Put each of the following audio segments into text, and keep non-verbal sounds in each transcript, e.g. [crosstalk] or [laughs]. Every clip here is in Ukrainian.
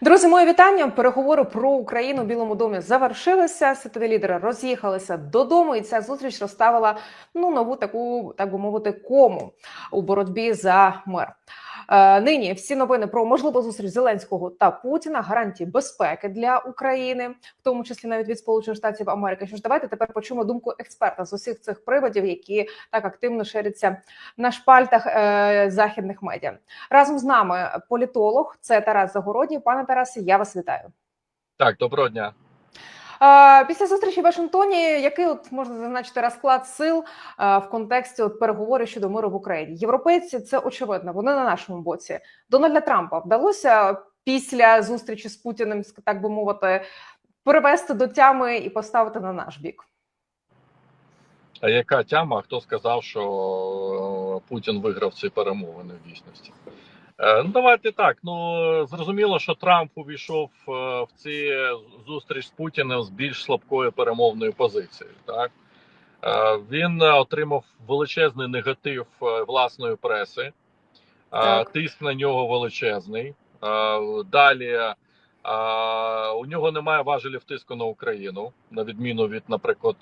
Друзі, моє вітання. Переговори про Україну в Білому домі завершилися. Світові лідери роз'їхалися додому, і ця зустріч розставила ну нову таку, так би мовити, кому у боротьбі за мир. Е, нині всі новини про можливу зустріч Зеленського та Путіна, гарантії безпеки для України, в тому числі навіть від Сполучених Штатів Америки. Що ж, давайте тепер почуємо думку експерта з усіх цих приводів, які так активно ширяться на шпальтах е, західних медіа. Разом з нами політолог, це Тарас Загородній. Пане Тарасе, я вас вітаю. Так, доброго дня. Після зустрічі в Вашингтоні, який от можна зазначити розклад сил в контексті от переговорів щодо миру в Україні? Європейці це очевидно. Вони на нашому боці. Дональда Трампа вдалося після зустрічі з Путіним, так би мовити, привести до тями і поставити на наш бік. А яка тяма? Хто сказав, що е, Путін виграв ці перемовини в дійсності? Е, Ну, давайте так. Ну зрозуміло, що Трамп увійшов е, в ці зустріч з Путіним з більш слабкою перемовною позицією. Так Е, він отримав величезний негатив власної преси, Так. тиск на нього величезний. Далі у нього немає важелів тиску на Україну, на відміну від, наприклад,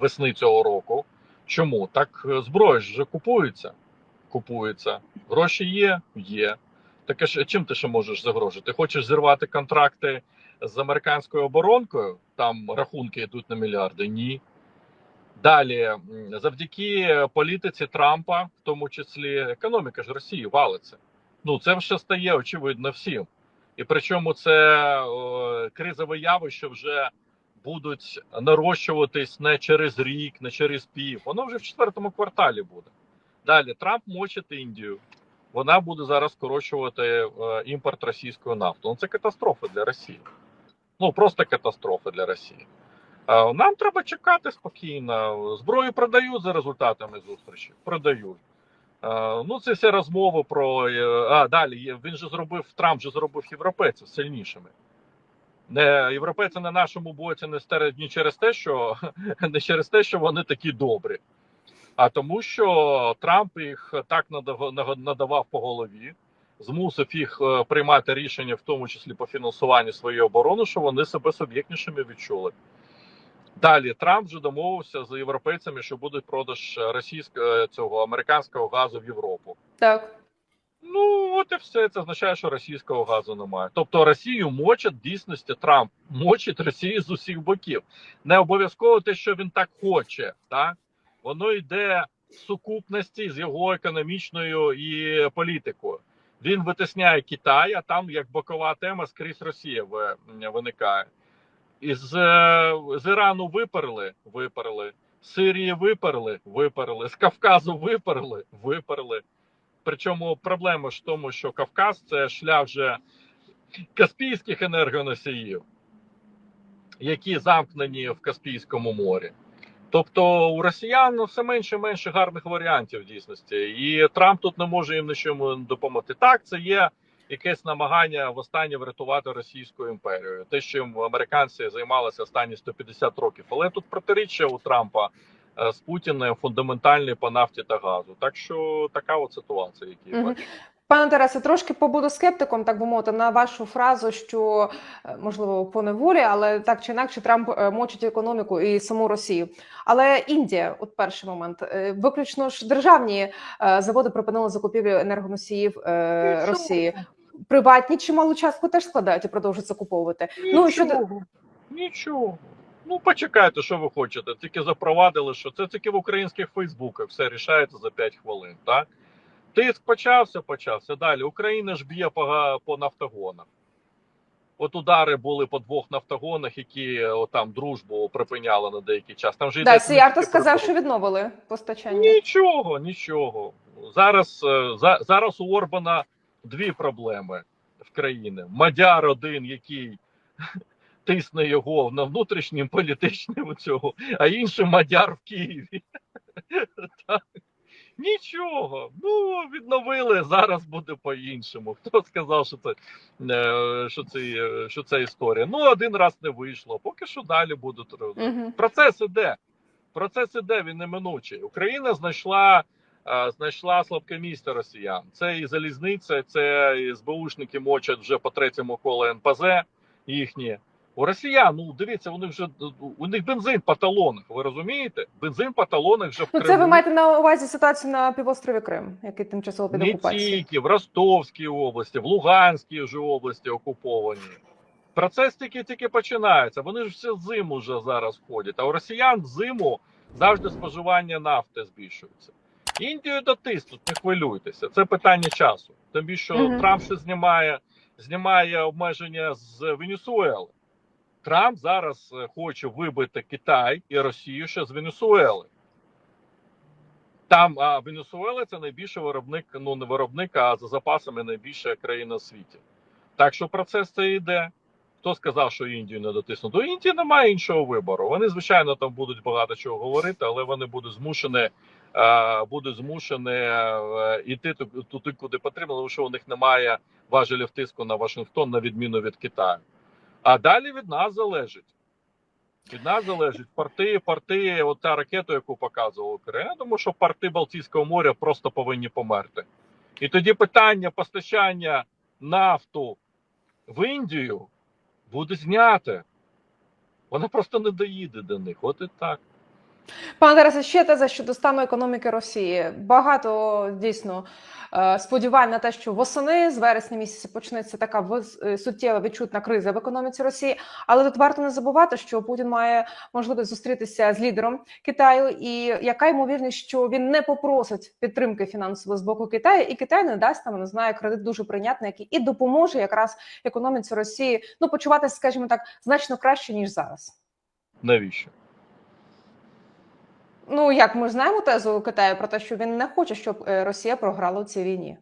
весни цього року. Чому так зброя ж купується? Купується, гроші є, є. Так а ж чим ти ще можеш загрожувати? Ти хочеш зірвати контракти з американською оборонкою? Там рахунки йдуть на мільярди? Ні. Далі, завдяки політиці Трампа, в тому числі економіка ж Росії валиться. Ну це вже стає очевидно всім. І причому це е, кризове явище вже будуть нарощуватись не через рік, не через пів. Воно вже в четвертому кварталі буде. Далі Трамп мочить Індію. Вона буде зараз скорочувати е, імпорт російської нафти. Ну це катастрофа для Росії. Ну просто катастрофа для Росії. Нам треба чекати спокійно. Зброю продають за результатами зустрічі. Продають. Ну, це всі розмови про. е, А далі він же зробив Трамп же зробив європейців сильнішими. Не європейці на нашому боці не через те, що [laughs] не через те, що вони такі добрі, а тому, що Трамп їх так надав- надавав по голові, змусив їх е, приймати рішення, в тому числі по фінансуванню своєї оборони, що вони себе суб'єктнішими відчули. Далі Трамп вже домовився з європейцями, що буде продаж російського цього американського газу в Європу. Так. Ну от і все це означає, що російського газу немає. Тобто Росію мочать дійсності Трамп мочить Росію з усіх боків. Не обов'язково те, що він так хоче, так воно йде в сукупності з його економічною і політикою. Він витисняє Китай, а там як бокова тема скрізь Росія виникає. Із е, з Ірану виперли, виперли, з Сирії виперли, виперли, з Кавказу виперли, виперли. Причому проблема ж в тому, що Кавказ це шлях вже каспійських енергоносіїв, які замкнені в Каспійському морі. Тобто у росіян ну, все менше і менше гарних варіантів в дійсності, і Трамп тут не може їм нічому допомогти. Так, це є якесь намагання востаннє врятувати Російську імперію, те, чим американці займалися останні 150 років. Але тут протиріччя у Трампа е, з Путіним фундаментальні по нафті та газу. Так що така от ситуація, які Мгм. бачу. Пане Тарасе, трошки побуду скептиком, так би мовити, на вашу фразу, що е, можливо по неволі, але так чи інакше Трамп е, мочить економіку і саму Росію. Але Індія, от перший момент, е, виключно ж державні заводи припинили закупівлю енергоносіїв Нічого. Росії. Приватні чималу частку теж складають і продовжують закуповувати. Ну, щодо- Нічого. Нічого. Ну, почекайте, що ви хочете. Тільки запровадили, що це тільки в українських Фейсбуках все рішається за 5 хвилин. Так? Тиск почався, почався. Далі. Україна ж б'є по, по нафтогонах. От удари були по двох нафтогонах, які е, от, там дружбу припиняли на деякий час. Там же Да, тільки сказав, що відновили постачання. Нічого, нічого. Зараз, е, за, зараз у Орбана дві проблеми в країні. Мадяр один, який [laughs] тисне його на внутрішнім політичному цього, а інший мадяр в Києві. [laughs] Нічого. Ну, відновили, зараз буде по-іншому. [laughs] Хто сказав, що це, е, що це, е, що це історія? Ну, один раз не вийшло. Поки що далі будуть робити. Угу. Процес іде. Процес іде, він неминучий. Україна знайшла е, знайшла слабке місце росіян. Це і залізниця, це і СБУшники мочать вже по третьому колу НПЗ їхні. У росіян, ну дивіться, вони вже у них бензин по талонах. Ви розумієте? Бензин по талонах вже в Ну, Криму. це ви маєте на увазі ситуацію на півострові Крим, який тимчасово під не тільки в Ростовській області, в Луганській вже області окуповані. Процес тільки тільки починається. Вони ж всю зиму вже зараз ходять. А у росіян зиму завжди споживання нафти збільшується. Індію дотиснуть, не хвилюйтеся. Це питання часу. Тим більше Мгм. Трамп ще знімає, знімає обмеження з Венесуели. Трамп зараз е, хоче вибити Китай і Росію ще з Венесуели. Там а Венесуела це найбільший виробник, ну не виробник, а за запасами найбільша країна в світі. Так що процес це йде. Хто сказав, що Індію не дотиснуть? До Індії немає іншого вибору. Вони, звичайно, там будуть багато чого говорити, але вони будуть змушені, е, будуть змушені е, йти туди, куди потрібно, тому що у них немає важелів тиску на Вашингтон, на відміну від Китаю. А далі від нас залежить. Від нас залежить порти, порти, от та ракету, яку показував Україна. Думаю, що порти Балтійського моря просто повинні померти. І тоді питання постачання нафту в Індію буде зняте. Вона просто не доїде до них. От і так. Пане Тарасе, ще теза щодо стану економіки Росії. Багато дійсно е, сподівань на те, що восени з вересня місяця почнеться така е, суттєва відчутна криза в економіці Росії. Але тут варто не забувати, що Путін має можливість зустрітися з лідером Китаю, і яка ймовірність, що він не попросить підтримки фінансової з боку Китаю, і Китай не дасть там, не знаю, кредит дуже прийнятний, який і допоможе якраз економіці Росії ну почуватися, скажімо так, значно краще ніж зараз. Навіщо? Ну як ми знаємо тезу Китаю про те, що він не хоче, щоб е, Росія програла у цій війні.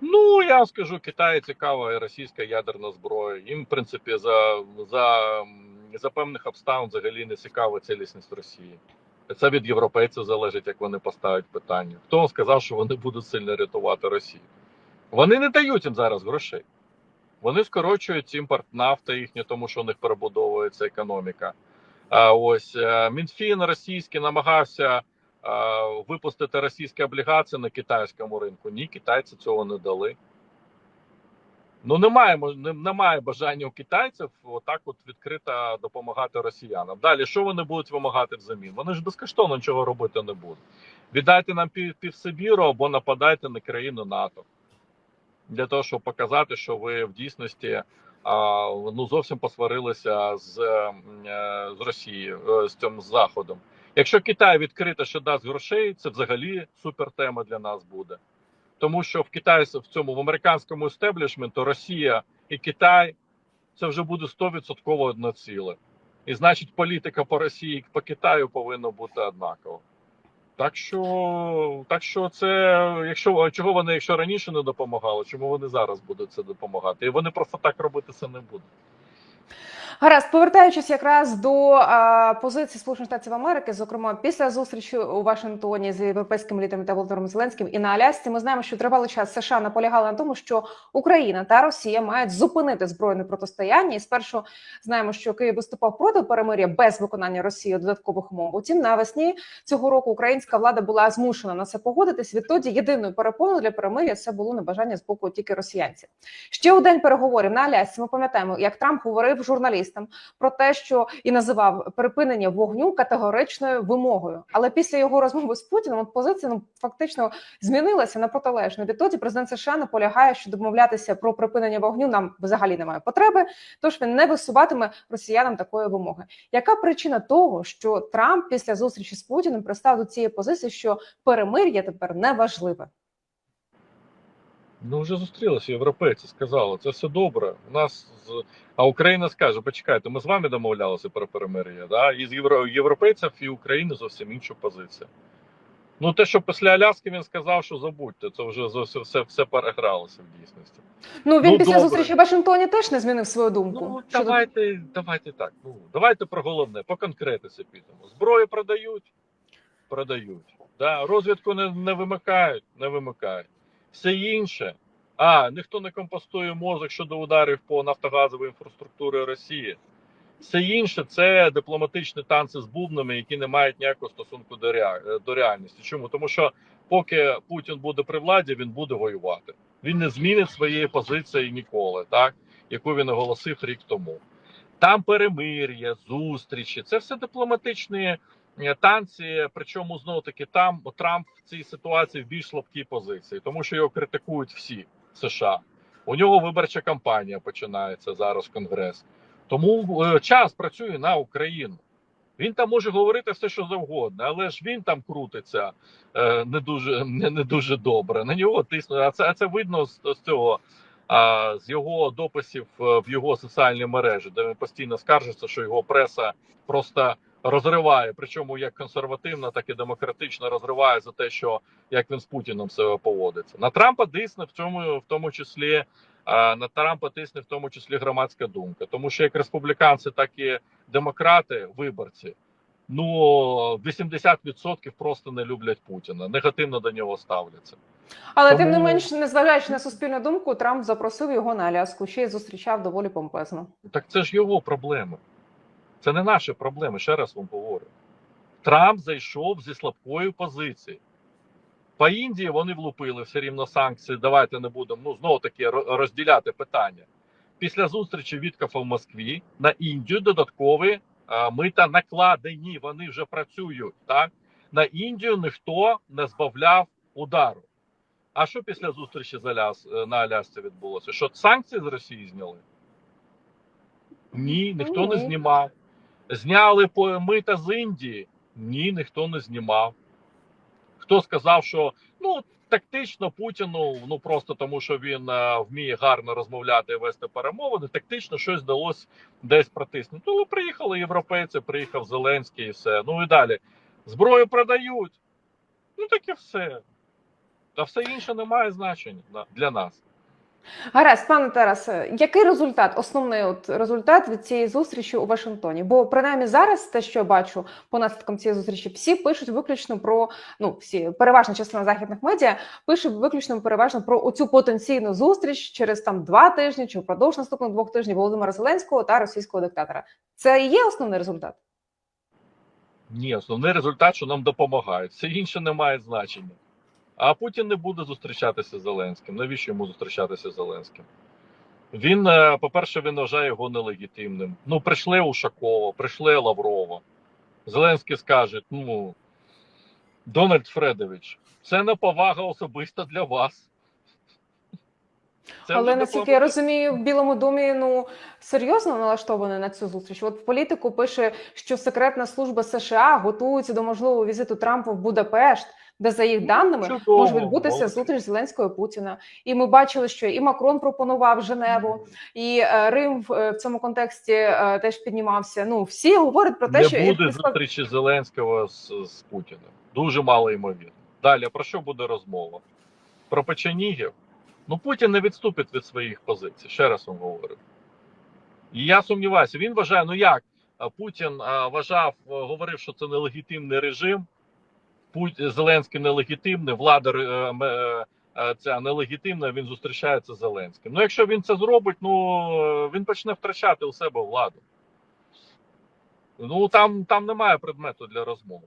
Ну, я скажу, Китаю цікава російська ядерна зброя. Їм, в принципі, за, за, за певних обставин взагалі не цікава цілісність Росії. Це від європейців залежить, як вони поставлять питання. Хто сказав, що вони будуть сильно рятувати Росію? Вони не дають їм зараз грошей. Вони скорочують імпорт нафти їхню, тому що у них перебудовується економіка. Ось е, Мінфін російський намагався е, випустити російські облігації на китайському ринку. Ні, китайці цього не дали. Ну немає немає бажання у китайців отак от відкрито допомагати росіянам. Далі що вони будуть вимагати взамін? Вони ж безкоштовно нічого робити не будуть. Віддайте нам пів, півсибіру або нападайте на країну НАТО для того, щоб показати, що ви в дійсності ну зовсім посварилися з, е, з Росією, е, з цим заходом. Якщо Китай відкрито, що дасть грошей, це взагалі супер тема для нас буде. Тому що в Китаї в цьому в американському естеблішменту Росія і Китай це вже буде 100% одно ціле. І значить, політика по Росії по Китаю повинна бути однакова. Так що, так що це, якщо чого вони, якщо раніше не допомагали, чому вони зараз будуть це допомагати? І вони просто так робити це не будуть. Гаразд, повертаючись якраз до а, позиції Сполучених Штатів Америки, зокрема після зустрічі у Вашингтоні з європейськими лідерами та Володимиром Зеленським і на Алясці, ми знаємо, що тривалий час США наполягали на тому, що Україна та Росія мають зупинити збройне протистояння. І спершу знаємо, що Київ виступав проти перемир'я без виконання Росією додаткових умов. Утім, навесні цього року українська влада була змушена на це погодитись. Відтоді єдиною перепоною для перемир'я це було небажання з боку тільки росіянців. Ще у день переговорів на Алясці ми пам'ятаємо, як Трамп говорив журналістам про те, що і називав припинення вогню категоричною вимогою. Але після його розмови з Путіним от позиція ну, фактично змінилася на протилежну. Відтоді президент США наполягає, що домовлятися про припинення вогню нам взагалі немає потреби. Тож він не висуватиме росіянам такої вимоги. Яка причина того, що Трамп після зустрічі з Путіним пристав до цієї позиції, що перемир'я тепер не важливе? Ну вже зустрілися європейці, сказали, це все добре. У нас з а Україна скаже: почекайте, ми з вами домовлялися про перемир'я. Да? І з євро... європейців і України зовсім інша позиція. Ну, те, що після Аляски він сказав, що забудьте, це вже зовсім все, все перегралося в дійсності. Ну він Ну, після добре. зустрічі в Вашингтоні теж не змінив свою думку. Ну, давайте, давайте так. Ну, давайте про головне, по конкретиці підемо. Зброю продають, продають. Да, розвідку не, не вимикають, не вимикають. Все інше. А, ніхто не компостує мозок щодо ударів по нафтогазовій інфраструктурі Росії. Все інше це дипломатичні танці з бубнами, які не мають ніякого стосунку до, реа- до реальності. Чому? Тому що поки Путін буде при владі, він буде воювати. Він не змінить своєї позиції ніколи, так яку він оголосив рік тому. Там перемир'я, зустрічі, це все дипломатичні е, танці. Причому знову таки там Трамп в цій ситуації в більш слабкій позиції, тому що його критикують всі США. У нього виборча кампанія починається зараз. Конгрес. Тому е, час працює на Україну. Він там може говорити все, що завгодно, але ж він там крутиться е, не дуже не, не дуже добре. На нього тиснуть. А це, а це видно з, з цього. А з його дописів е, в його соціальні мережі, де він постійно скаржиться, що його преса просто розриває, причому як консервативна, так і демократично розриває за те, що як він з Путіном себе поводиться. На Трампа дисне в цьому, в тому числі на Трампа тисне в тому числі громадська думка, тому що як республіканці, так і демократи, виборці. Ну 80% просто не люблять Путіна, негативно до нього ставляться. Але Тому- тим не менш, незважаючи на суспільну думку, Трамп запросив його на Аляску, ще й зустрічав доволі помпезно. Так це ж його проблеми. Це не наші проблеми, ще раз вам говорю. Трамп зайшов зі слабкої позиції. По Індії вони влупили все рівно санкції. Давайте не будемо ну, знову таки розділяти питання. Після зустрічі Віткафа в Москві на Індію додаткові а, мита накладені. Вони вже працюють. Так? На Індію ніхто не збавляв удару. А що після зустрічі е, на Алясці відбулося? Що санкції з Росії зняли? Ні, ніхто не знімав. Зняли мита з Індії? Ні, ніхто не знімав. Хто сказав, що ну тактично Путіну, ну просто тому, що він е, вміє гарно розмовляти і вести перемовини, тактично щось вдалося десь протиснути. Ну, приїхали європейці, приїхав Зеленський і все. Ну і далі. Зброю продають. Ну так і все. Та все інше не має значення для нас. Гаразд, пане Тарасе, який результат, основний от результат від цієї зустрічі у Вашингтоні? Бо принаймні зараз те, що я бачу по наслідкам цієї зустрічі, всі пишуть виключно про ну всі переважна частина західних медіа пише виключно переважно про оцю потенційну зустріч через там два тижні чи впродовж наступних двох тижнів Володимира Зеленського та російського диктатора. Це і є основний результат. Ні, основний результат, що нам допомагають. Все інше не має значення. А Путін не буде зустрічатися з Зеленським. Навіщо йому зустрічатися з Зеленським? Він, е, по-перше, він вважає його нелегітимним. Ну, прийшли Ушакова, прийшли Лаврова. Зеленський скаже: ну, Дональд Фредович, це не повага особисто для вас. Це Але наскільки я розумію, в Білому домі ну серйозно налаштовані на цю зустріч. От в політику пише, що секретна служба США готується до можливого візиту Трампа в Будапешт, де за їх Ну, даними чудово, може відбутися зустріч Зеленського і Путіна. І ми бачили, що і Макрон пропонував Женеву, і е, Рим в, е, цьому контексті е, теж піднімався. Ну всі говорять про те, не що буде зустрічі Зеленського з, з Путіним. Дуже мало ймовірно. Далі про що буде розмова? Про печенігів? Ну Путін не відступить від своїх позицій. Ще раз вам говорю. І я сумніваюся, він вважає, ну як Путін вважав, говорив, що це нелегітимний режим. Зеленський нелегітимний, влада е, е, е, ця нелегітимна, він зустрічається з Зеленським. Ну, якщо він це зробить, ну він почне втрачати у себе владу. Ну там, там немає предмету для розмови.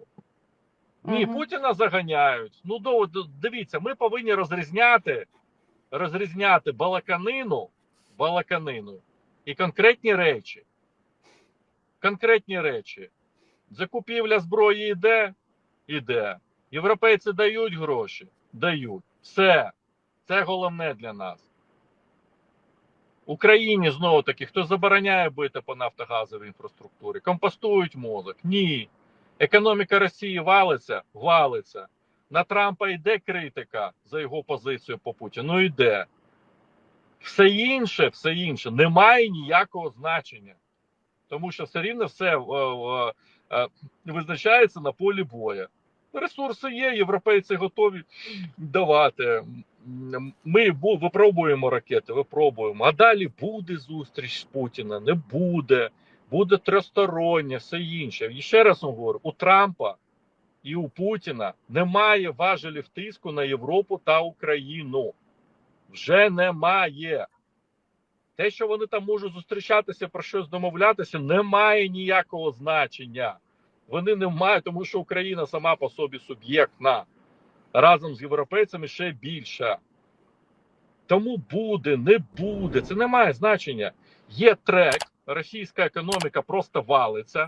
Ні, Мгм. Путіна заганяють. Ну дивіться, ми повинні розрізняти, розрізняти балаканину, балаканину і конкретні речі. Конкретні речі. Закупівля зброї йде, іде. Європейці дають гроші, дають. Все. Це головне для нас. Україні знову таки, хто забороняє бити по нафтогазовій інфраструктурі, компостують мозок. Ні. Економіка Росії валиться, валиться. На Трампа йде критика за його позицію по Путіну. Ну йде. Все інше, все інше не має ніякого значення. Тому що все рівно все е, е, е, визначається на полі боя. Ресурси є, європейці готові давати. Ми випробуємо ракети, випробуємо. А далі буде зустріч з Путіна, не буде, буде тристороння, все інше. І ще раз вам говорю: у Трампа і у Путіна немає важелів тиску на Європу та Україну. Вже немає. Те, що вони там можуть зустрічатися про щось домовлятися, не має ніякого значення. Вони не мають, тому що Україна сама по собі суб'єктна. разом з європейцями ще більша. Тому буде, не буде. Це не має значення. Є трек, російська економіка просто валиться.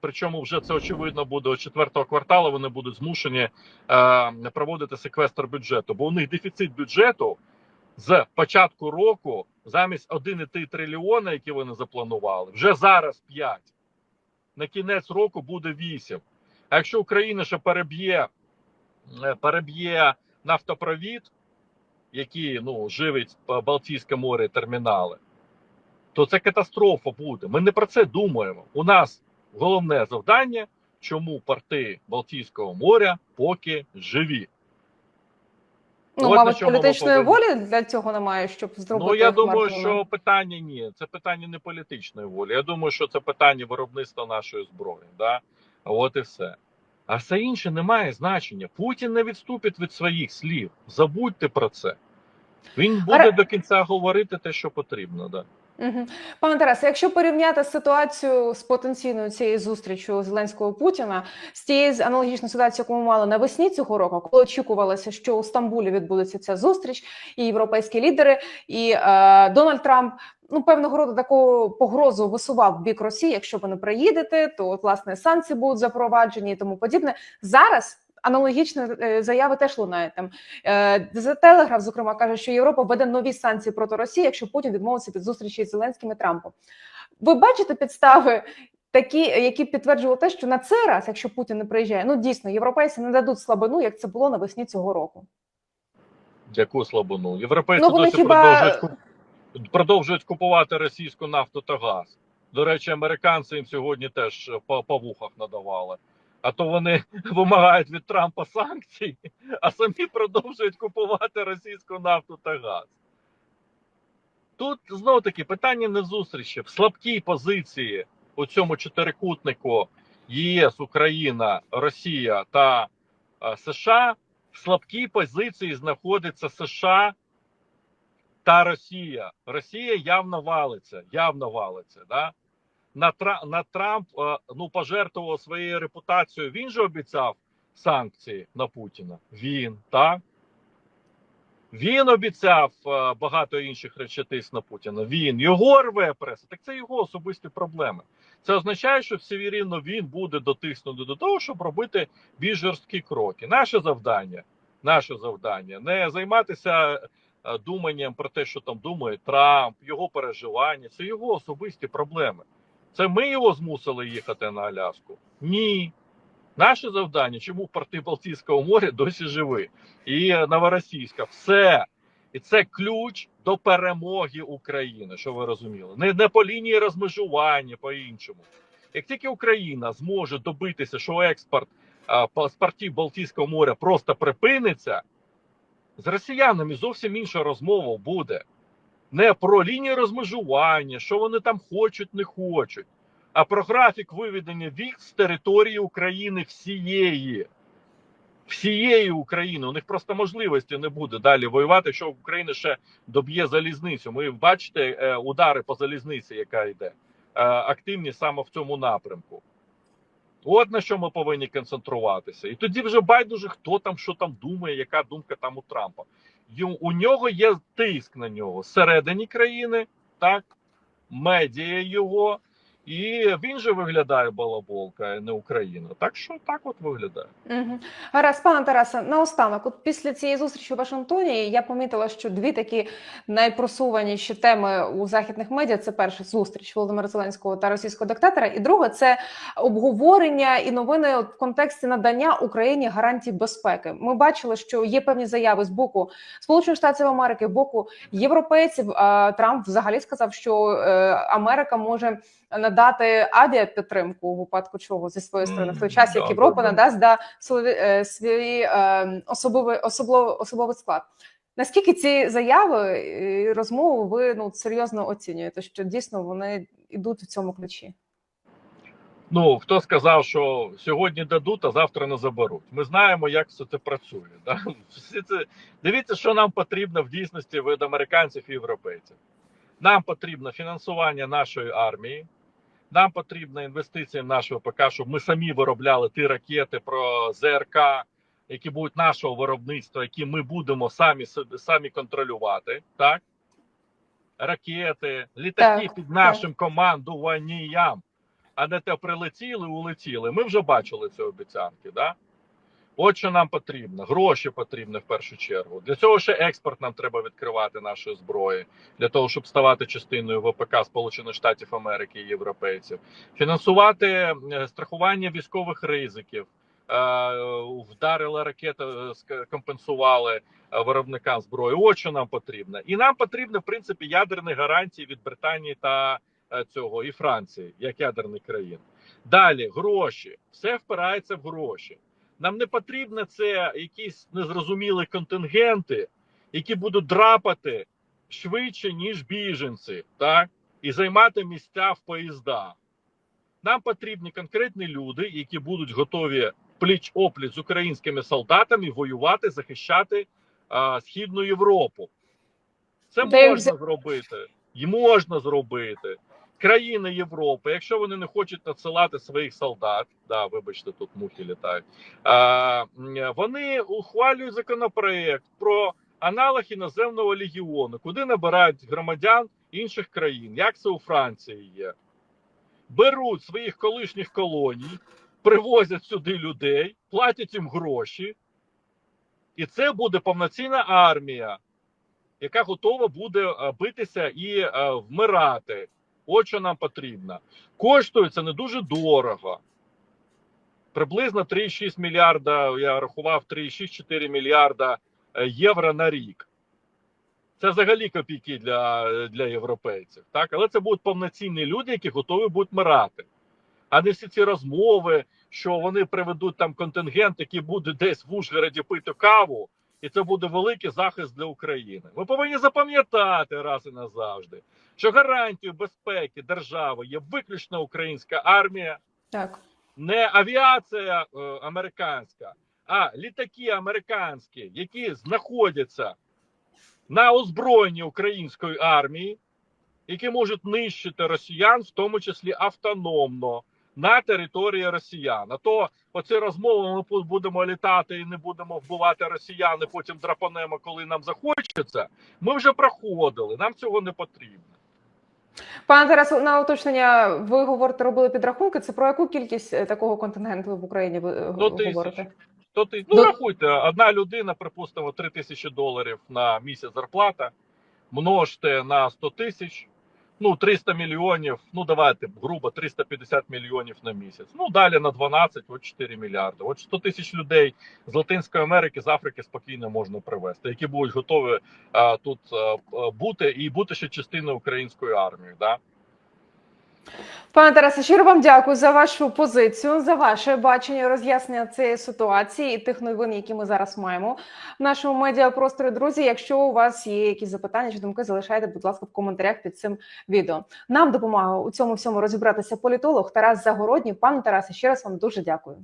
Причому вже це очевидно буде до четвертого кварталу. Вони будуть змушені е, проводити секвестр бюджету, бо у них дефіцит бюджету з початку року замість 1,3 трильйона, які вони запланували, вже зараз 5. На кінець року буде 8. А якщо Україна ще переб'є, е, переб'є нафтопровід, який ну, живить Балтійське море термінали, то це катастрофа буде. Ми не про це думаємо. У нас головне завдання, чому порти Балтійського моря поки живі. Ну, От мабуть, політичної волі для цього немає, щоб зробити. Ну я думаю, Мартина. що питання ні. Це питання не політичної волі. Я думаю, що це питання виробництва нашої зброї. Да? От і все. А все інше не має значення. Путін не відступить від своїх слів. Забудьте про це. Він буде Ре... до кінця говорити те, що потрібно. Да. Пане Тарасе, якщо порівняти ситуацію з потенційною цією зустрічю Зеленського Путіна з тією аналогічною ситуацією, яку ми мали навесні цього року, коли очікувалося, що у Стамбулі відбудеться ця зустріч, і європейські лідери, і е, Дональд Трамп. Ну, певного роду таку погрозу висував в бік Росії. Якщо ви не приїдете, то власне санкції будуть запроваджені і тому подібне. Зараз аналогічні е, заяви теж лунають там. Е, The Telegraph, зокрема, каже, що Європа введе нові санкції проти Росії, якщо Путін відмовиться від зустрічі з Зеленським і Трампом. Ви бачите підстави, такі, які підтверджували те, що на цей раз, якщо Путін не приїжджає, ну дійсно європейці не дадуть слабину, як це було навесні цього року. Яку слабину? Європейці Ну, досі хіба- продовжують, продовжують купувати російську нафту та газ. До речі, американці їм сьогодні теж по, по вухах надавали. А то вони вимагають від Трампа санкцій, а самі продовжують купувати російську нафту та газ. Тут знову таки питання не зустрічі. В слабкій позиції у цьому чотирикутнику ЄС, Україна, Росія та е, США. В слабкій позиції знаходиться США та Росія. Росія явно валиться, явно валиться. Да? На, на Трамп е, ну, пожертвував своєю репутацією. Він же обіцяв санкції на Путіна. Він, так? Він обіцяв е, багато інших речей тиск на Путіна. Він його рве преса. Так це його особисті проблеми. Це означає, що все рівно він буде дотиснути до того, щоб робити більш жорсткі кроки. Наше завдання, наше завдання не займатися е, думанням про те, що там думає Трамп, його переживання. Це його особисті проблеми. Це ми його змусили їхати на Аляску? Ні. Наше завдання, чому порти Балтійського моря досі живі, і Новоросійська, все. І це ключ до перемоги України, що ви розуміли. Не, не по лінії розмежування, по іншому. Як тільки Україна зможе добитися, що експорт а, з портів Балтійського моря просто припиниться, з росіянами зовсім інша розмова буде. Не про лінію розмежування, що вони там хочуть, не хочуть, а про графік виведення військ з території України всієї. Всієї України. У них просто можливості не буде далі воювати, якщо Україна ще доб'є залізницю. Ми бачите е, удари по залізниці, яка йде, е, активні саме в цьому напрямку. От на що ми повинні концентруватися. І тоді вже байдуже, хто там що там думає, яка думка там у Трампа. У нього є тиск на нього. Всередині країни, так, медіа його, і він же виглядає балаболка, не Україна. Так що так от виглядає. Угу. Гаразд, пане Тарасе, наостанок, от після цієї зустрічі в Вашингтоні я помітила, що дві такі найпросуваніші теми у західних медіа це перша зустріч Володимира Зеленського та російського диктатора, і друга це обговорення і новини в контексті надання Україні гарантій безпеки. Ми бачили, що є певні заяви з боку Сполучених Штатів Америки, боку європейців. А Трамп взагалі сказав, що е, Америка може надати авіапідтримку у випадку чого зі своєї сторони, в той час як Європа да, да. надасть да свій, е, свій е, особовий особливий особовий склад. Наскільки ці заяви і розмови ви ну серйозно оцінюєте, що дійсно вони йдуть в цьому ключі? Ну хто сказав, що сьогодні дадуть, а завтра не заберуть. Ми знаємо, як все це працює. Да? Всі це дивіться, що нам потрібно в дійсності від американців і європейців. Нам потрібно фінансування нашої армії. Нам потрібна інвестиція в нашого ПК, щоб ми самі виробляли ті ракети про ЗРК, які будуть нашого виробництва, які ми будемо самі собі самі контролювати, так? Ракети, літаки Так, під нашим командуванням, а не те прилетіли, улетіли. Ми вже бачили ці обіцянки, да? От що нам потрібно. Гроші потрібні в першу чергу. Для цього ще експорт нам треба відкривати нашої зброї, для того, щоб ставати частиною ВПК Сполучених Штатів Америки і європейців, фінансувати е, страхування військових ризиків. Е, Вдарили ракети, е, компенсували виробникам зброї. От що нам потрібно. І нам потрібно, в принципі, ядерні гарантії від Британії та цього і Франції, як ядерних країн. Далі гроші, все впирається в гроші. Нам не потрібно це якісь незрозумілі контингенти, які будуть драпати швидше, ніж біженці, так? і займати місця в поїздах. Нам потрібні конкретні люди, які будуть готові пліч опліч з українськими солдатами воювати, захищати а, Східну Європу. Це можна зробити. І можна зробити. Країни Європи, якщо вони не хочуть надсилати своїх солдат, да, вибачте, тут мухи літають. А, вони ухвалюють законопроект про аналог іноземного легіону, куди набирають громадян інших країн, як це у Франції є. Беруть своїх колишніх колоній, привозять сюди людей, платять їм гроші, і це буде повноцінна армія, яка готова буде битися і вмирати. От що нам потрібно. Коштує це не дуже дорого. Приблизно 3,6 мільярда, я рахував 3,6-4 мільярда е, євро на рік. Це взагалі копійки для, для європейців. Так? Але це будуть повноцінні люди, які готові будуть мирати. А не всі ці розмови, що вони приведуть там контингент, який буде десь в Ужгороді пити каву, і це буде великий захист для України. Ми повинні запам'ятати раз і назавжди, що гарантією безпеки держави є виключно українська армія, Так. не авіація е, американська, а літаки американські, які знаходяться на озброєнні української армії, які можуть нищити росіян, в тому числі автономно. На території росіян. А то оці розмови ми будемо літати і не будемо вбивати росіян, і потім драпанемо, коли нам захочеться. Ми вже проходили. Нам цього не потрібно. Пане Тарасу, на уточнення, ви говорите, робили підрахунки. Це про яку кількість е, такого контингенту в Україні ви е, До говорите? То ти ну Ну- рахуйте, одна людина, припустимо, 3 тисячі доларів на місяць зарплата, множте на 100 тисяч, ну 300 мільйонів. Ну давайте грубо 350 мільйонів на місяць. Ну далі на 12, от 4 мільярди. От 100 тисяч людей з Латинської Америки, з Африки спокійно можна привезти, які будуть готові а, тут а, а, бути і бути ще частиною української армії. Да? Пане Тарасе, щиро вам дякую за вашу позицію, за ваше бачення роз'яснення цієї ситуації і тих новин, які ми зараз маємо в нашому медіапросторі. Друзі, якщо у вас є якісь запитання чи думки, залишайте, будь ласка, в коментарях під цим відео. Нам допомагає у цьому всьому розібратися політолог Тарас Загородній. Пане Тарасе, ще раз вам дуже дякую.